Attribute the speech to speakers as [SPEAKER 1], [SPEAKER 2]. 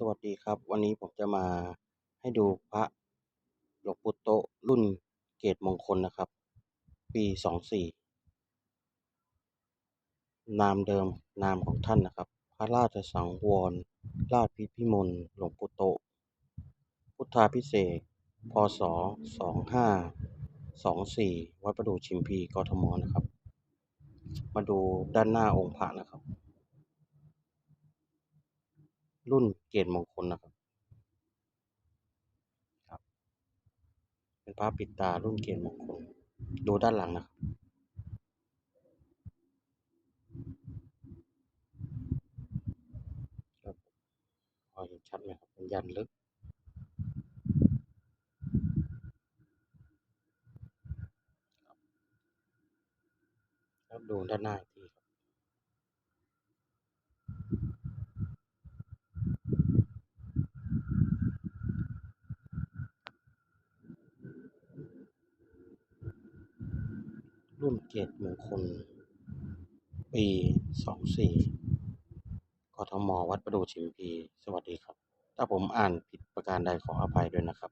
[SPEAKER 1] สวัสดีครับ วันนี้ผมจะมาให้ดูพระหลวงปู่โตรุ่นเกตมงคลนะครับ ปีสองสี่นามเดิมนามของท่านนะครับ พระราชสังวร ราชพิพิมลหลวงปู่โต พุทธาพิเศษพศสองห้าสองสี่วัดประดู่ชิมพีกทมนะครับ มาดูด้านหน้าองค์พระนะครับ รุ่นเกตมงคลนะครับครับ เป็นพระปิดตารุ่นเกตมงคล ดูด้านหลังนะครับครับพอเห็นชัดไหมครับเป็นยันลึกครับดูด้านหน้าที รุ่นเกตมงคล ปีสองสี่กทม วัดประดู่ชิมพี สวัสดีครับ ถ้าผมอ่านผิดประการใดขออภัยด้วยนะครับ